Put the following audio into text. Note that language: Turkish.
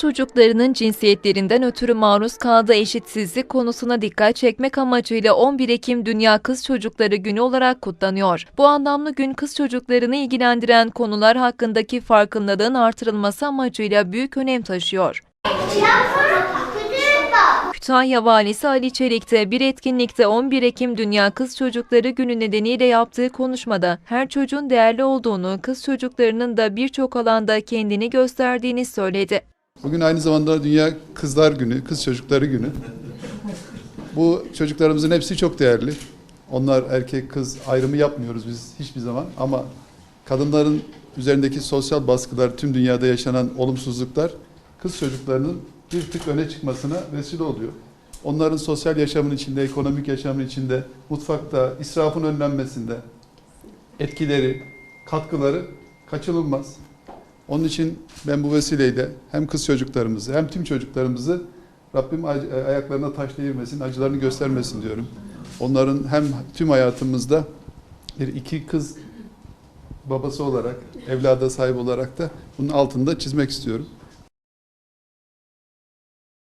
çocuklarının cinsiyetlerinden ötürü maruz kaldığı eşitsizlik konusuna dikkat çekmek amacıyla 11 Ekim Dünya Kız Çocukları Günü olarak kutlanıyor. Bu anlamlı gün kız çocuklarını ilgilendiren konular hakkındaki farkındalığın artırılması amacıyla büyük önem taşıyor. Kütahya Valisi Ali Çelik de bir etkinlikte 11 Ekim Dünya Kız Çocukları Günü nedeniyle yaptığı konuşmada her çocuğun değerli olduğunu, kız çocuklarının da birçok alanda kendini gösterdiğini söyledi. Bugün aynı zamanda Dünya Kızlar Günü, Kız Çocukları Günü. Bu çocuklarımızın hepsi çok değerli. Onlar erkek kız ayrımı yapmıyoruz biz hiçbir zaman ama kadınların üzerindeki sosyal baskılar, tüm dünyada yaşanan olumsuzluklar kız çocuklarının bir tık öne çıkmasına vesile oluyor. Onların sosyal yaşamın içinde, ekonomik yaşamın içinde, mutfakta, israfın önlenmesinde etkileri, katkıları kaçınılmaz. Onun için ben bu vesileyle hem kız çocuklarımızı hem tüm çocuklarımızı Rabbim ac- ayaklarına taş değirmesin, acılarını göstermesin diyorum. Onların hem tüm hayatımızda bir iki kız babası olarak, evlada sahip olarak da bunun altında çizmek istiyorum.